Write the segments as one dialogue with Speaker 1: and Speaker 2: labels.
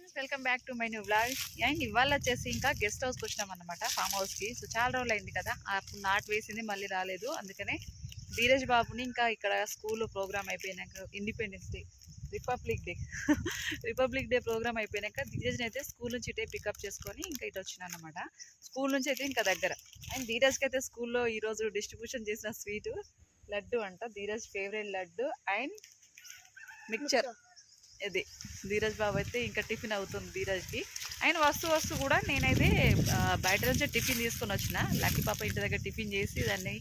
Speaker 1: Friends welcome back to my new blog and ఇవాళ వచ్చేసి ఇంకా గెస్ట్ హౌస్కి వచ్చినాం అనమాట ఫామ్ హౌస్కి సో చాలా రోజులు అయింది కదా అప్పుడు నాట్ వేసింది మళ్ళీ రాలేదు. అందుకనే ధీరజ్ బాబుని ఇంకా ఇక్కడ స్కూల్లో ప్రోగ్రామ్ అయిపోయినాక independence day republic day republic day program అయిపోయినాక ధీరజ్ని అయితే స్కూల్ నుంచి ఇటే పికప్ చేసుకొని ఇంకా ఇటు వచ్చినాను అనమాట స్కూల్ నుంచి అయితే ఇంకా దగ్గర. అండ్ ధీరజ్కి అయితే స్కూల్లో ఈరోజు డిస్ట్రిబ్యూషన్ చేసిన స్వీట్ లడ్డు అంట. Dheeraj favourite laddu. And mixture ఇది ధీరజ్ బాబు అయితే ఇంకా టిఫిన్ అవుతుంది ధీరజ్కి. ఆయన వస్తూ వస్తూ కూడా నేనైతే బయట నుంచి టిఫిన్ తీసుకొని వచ్చిన. లక్కీ పాప ఇంటి దగ్గర టిఫిన్ చేసి దాన్ని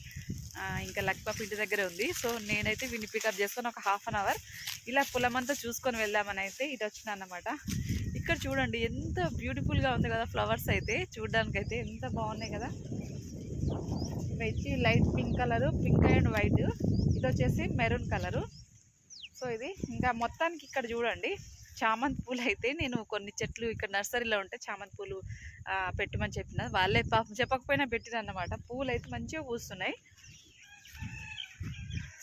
Speaker 1: ఇంకా లక్కీ పాప ఇంటి దగ్గర ఉంది. సో నేనైతే వీడిని పికప్ చేసుకొని ఒక హాఫ్ అన్ అవర్ ఇలా పొలమంతా చూసుకొని వెళ్దామని అయితే ఇటు వచ్చిన అన్నమాట. ఇక్కడ చూడండి ఎంత బ్యూటిఫుల్గా ఉంది కదా ఫ్లవర్స్ అయితే. చూడడానికైతే ఎంత బాగున్నాయి కదా. ఇవి వచ్చి light pink colour pink and white. ఇది వచ్చేసి మెరూన్ కలరు. సో ఇది ఇంకా మొత్తానికి ఇక్కడ చూడండి. చామంతి పూలు అయితే నేను కొన్ని చెట్లు ఇక్కడ నర్సరీలో ఉంటే చామంతి పూలు పెట్టమని చెప్పిన. వాళ్ళే పాపం చెప్పకపోయినా పెట్టిన పూలు అయితే మంచిగా పూస్తున్నాయి.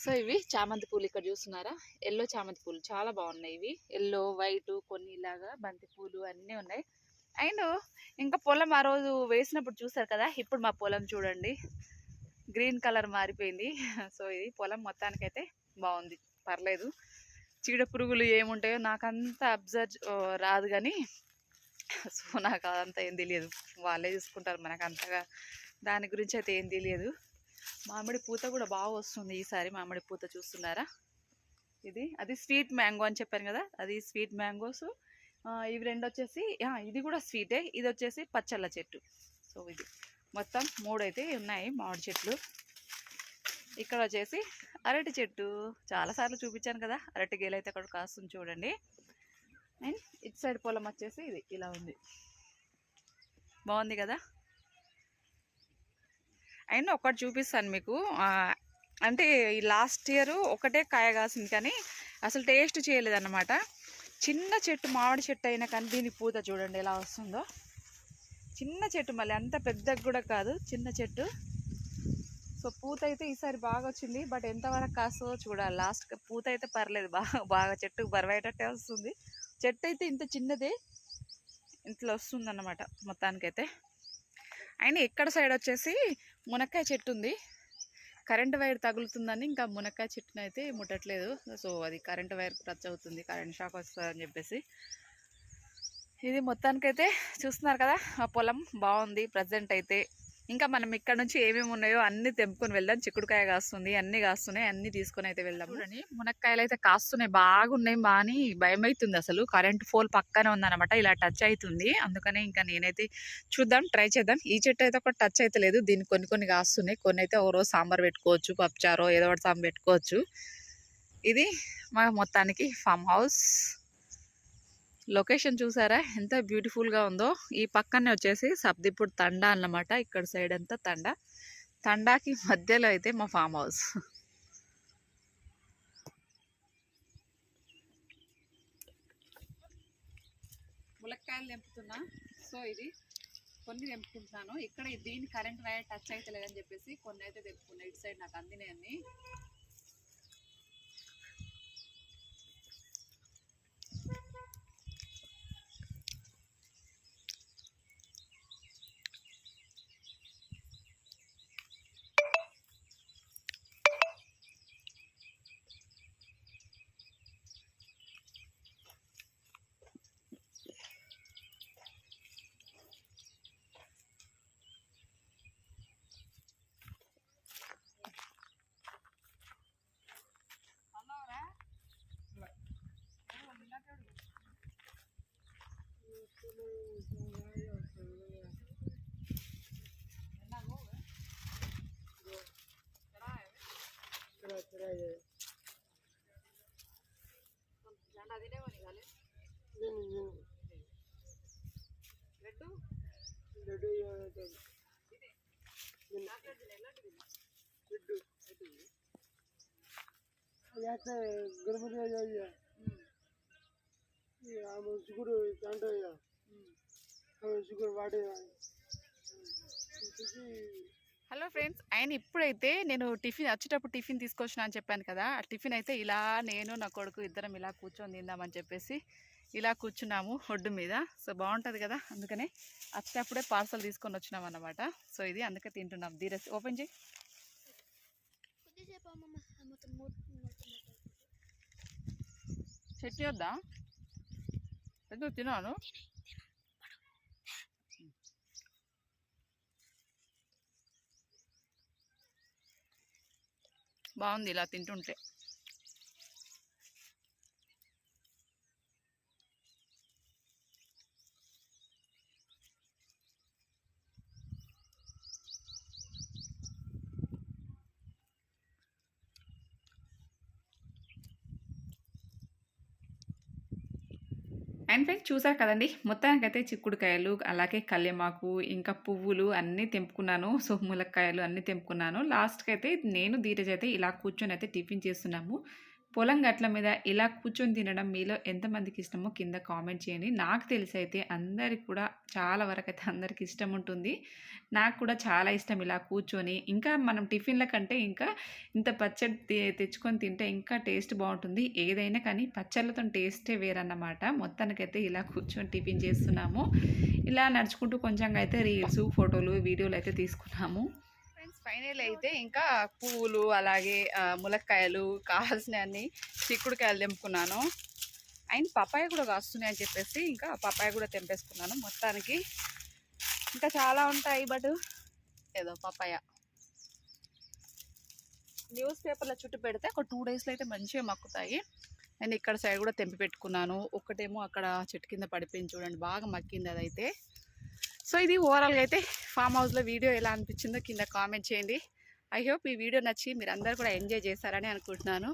Speaker 1: సో ఇవి చామంతి పూలు ఇక్కడ చూస్తున్నారా? ఎల్లో చామంతి పూలు. చాలా బాగున్నాయి ఇవి. ఎల్లో వైట్ కొన్ని ఇలాగా బంతి పూలు అన్నీ ఉన్నాయి. అండ్ ఇంకా పొలం ఆ రోజు వేసినప్పుడు చూసారు కదా? ఇప్పుడు మా పొలం చూడండి. గ్రీన్ కలర్ మారిపోయింది. సో ఇది పొలం మొత్తానికైతే బాగుంది. పర్లేదు. చీడ పురుగులు ఏముంటాయో నాకు అంత అబ్జర్వ్ రాదు కానీ సో నాకు అదంతా ఏం తెలియదు. వాళ్ళే చూసుకుంటారు మనకు అంతగా దాని గురించి అయితే ఏం తెలియదు. మామిడి పూత కూడా బాగా వస్తుంది ఈసారి. మామిడి పూత చూస్తున్నారా? ఇది అది స్వీట్ మ్యాంగో అని చెప్పాను కదా? అది స్వీట్ మ్యాంగోస్. ఇవి రెండు వచ్చేసి ఇది కూడా స్వీటే. ఇది వచ్చేసి పచ్చళ్ళ చెట్టు. సో ఇది. మొత్తం మూడు అయితే ఉన్నాయి మామిడి చెట్లు. ఇక్కడ వచ్చేసి అరటి చెట్టు. చాలాసార్లు చూపించాను కదా అరటి గేలు అయితే అక్కడ కాస్తుంది చూడండి. అండ్ ఇటు సైడ్ పొలం వచ్చేసి ఇది ఇలా ఉంది. బాగుంది కదా? అండ్ ఒకటి చూపిస్తాను మీకు. అంటే ఈ లాస్ట్ ఇయర్ ఒకటే కాయ కాసింది కానీ అసలు టేస్ట్ చేయలేదన్నమాట. చిన్న చెట్టు మామిడి చెట్టు అయినా కానీ దీని పూత చూడండి ఎలా వస్తుందో. చిన్న చెట్టు మళ్ళీ అంత పెద్దగా కూడా కాదు చిన్న చెట్టు. సో పూత అయితే ఈసారి బాగా వచ్చింది బట్ ఎంతవరకు కాస్తో చూడాలి. లాస్ట్ పూత అయితే పర్లేదు. బాగా బాగా చెట్టు బరవయ్యేటట్టే వస్తుంది. చెట్టు అయితే ఇంత చిన్నదే. ఇంట్లో వస్తుంది అన్నమాట మొత్తానికైతే. అయినా ఎక్కడ సైడ్ వచ్చేసి మునక్కాయ చెట్టు ఉంది. కరెంట్ వైర్ తగులుతుందని ఇంకా మునక్కాయ చెట్టును అయితే ముట్టట్లేదు. సో అది కరెంట్ వైర్ టచ్ అవుతుంది. కరెంట్ షాక్ వస్తుందని చెప్పేసి. ఇది మొత్తానికైతే చూస్తున్నారు కదా. ఆ పొలం బాగుంది. ప్రజెంట్ అయితే ఇంకా మనం ఇక్కడ నుంచి ఏమేమి ఉన్నాయో అన్ని తెంపుకొని వెళ్దాం. చిక్కుడుకాయ కాస్తుంది అన్ని కాస్తున్నాయి అన్ని తీసుకొని అయితే వెళ్దాం చూడండి మునక్కాయలు అయితే కాస్తున్నాయి బాగున్నాయి బాని భయం అవుతుంది అసలు. కరెంట్ ఫోల్ పక్కనే ఉందన్నమాట ఇలా టచ్ అవుతుంది. అందుకనే ఇంకా నేనైతే చూద్దాం ట్రై చేద్దాం. ఈ చెట్టు అయితే ఒక టచ్ అయితే లేదు. దీన్ని కొన్ని కొన్ని కాస్తున్నాయి. కొన్ని అయితే ఓ రోజు సాంబార్ పెట్టుకోవచ్చు పప్పుచారో ఏదో ఒకటి సాంబార్ పెట్టుకోవచ్చు. ఇది మా మొత్తానికి ఫామ్ హౌస్. లొకేషన్ చూసారా? ఎంత బ్యూటిఫుల్గా ఉందో. ఈ పక్కనే వచ్చేసి సబ్దిపూర్ తండా అన్నమాట. ఇక్కడ సైడ్ అంతా తండా. తండాకి మధ్యలో అయితే మా ఫామ్ హౌస్. ములక్కాయలు తెంపుతున్నా. సో ఇది కొన్ని తెంపుకుంటున్నాను. ఇక్కడ దీని కరెంట్ వైర్ టచ్ అయితే లేదని చెప్పేసి కొన్ని అయితే తెంపుకున్నాను ఇటు సైడ్ నాకు అందినాయి झंडा दिले म्हणे घाले लड्डू लड्डू लड्डू
Speaker 2: ಯಾಕೆ ಗರ್ಭಿಣಿ ಅಯ್ಯ ಆమె ಶುಗರ್ తండ్రి ఆమె షుగర్ వాడేదాన్ని
Speaker 1: హలో ఫ్రెండ్స్ ఆయన ఇప్పుడైతే నేను టిఫిన్ వచ్చేటప్పుడు టిఫిన్ తీసుకొచ్చిన అని చెప్పాను కదా ఆ టిఫిన్ అయితే ఇలా నేను నా కొడుకు ఇద్దరం ఇలా కూర్చొని తిందామని చెప్పేసి ఇలా కూర్చున్నాము ఒడ్డు మీద. సో బాగుంటుంది కదా అందుకనే వచ్చేటప్పుడే పార్సల్ తీసుకొని వచ్చినాం అన్నమాట. సో ఇది అందుకే తింటున్నాం. ధీరస్ ఓపెన్ చేయి. చట్నీ వద్దా? ఎందుకు బాగుంది ఇలా తింటుంటే. అండ్ ఫ్రెండ్స్ చూసారు కదండి మొత్తానికైతే చిక్కుడుకాయలు అలాగే కల్లెమాకు ఇంకా పువ్వులు అన్నీ తెంపుకున్నాను. సో ములక్కాయలు అన్నీ తెంపుకున్నాను. లాస్ట్కి అయితే నేను ధీరజ్ అయితే ఇలా కూర్చొని అయితే టిఫిన్ చేస్తున్నాము. పొలం గట్ల మీద ఇలా కూర్చొని తినడం మీలో ఎంతమందికి ఇష్టమో కింద కామెంట్ చేయండి. నాకు తెలిసి అయితే అందరికి కూడా చాలా వరకు అయితే అందరికి ఇష్టం ఉంటుంది. నాకు కూడా చాలా ఇష్టం ఇలా కూర్చొని ఇంకా మనం టిఫిన్ల కంటే ఇంకా ఇంత పచ్చడి తెచ్చుకొని తింటే ఇంకా టేస్ట్ బాగుంటుంది. ఏదైనా కానీ పచ్చళ్ళతో టేస్టే వేరన్నమాట. మొత్తానికైతే ఇలా కూర్చొని టిఫిన్ చేస్తున్నాము. ఇలా నడుచుకుంటూ కొంచెంగా అయితే రీల్స్ ఫోటోలు వీడియోలు అయితే తీసుకున్నాము. ఫైనల్ అయితే ఇంకా పువ్వులు అలాగే ములక్కాయలు కావాల్సిన అన్ని చిక్కుడుకాయలు తెంపుకున్నాను. అండ్ పపాయ కూడా కాస్తున్నాయి అని చెప్పేసి ఇంకా పపాయ కూడా తెంపేసుకున్నాను. మొత్తానికి ఇంకా చాలా ఉంటాయి బట్ ఏదో పపాయ న్యూస్ పేపర్లో చుట్టూ పెడితే ఒక టూ డేస్లో అయితే మంచిగా మక్కుతాయి. నేను ఇక్కడ సైడ్ కూడా తెంపి పెట్టుకున్నాను. ఒకటేమో అక్కడ చెట్టు కింద పడిపోయింది చూడండి బాగా మక్కింది అదైతే. సో ఇది ఓవరాల్గా అయితే ఫామ్ హౌస్లో వీడియో ఎలా అనిపించిందో కింద కామెంట్ చేయండి. ఐ హోప్ ఈ వీడియో నచ్చి మీరు అందరు కూడా ఎంజాయ్ చేశారని అనుకుంటున్నాను.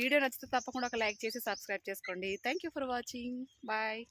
Speaker 1: వీడియో నచ్చితే తప్పకుండా ఒక లైక్ చేసి సబ్స్క్రైబ్ చేసుకోండి. Thank you for watching. Bye.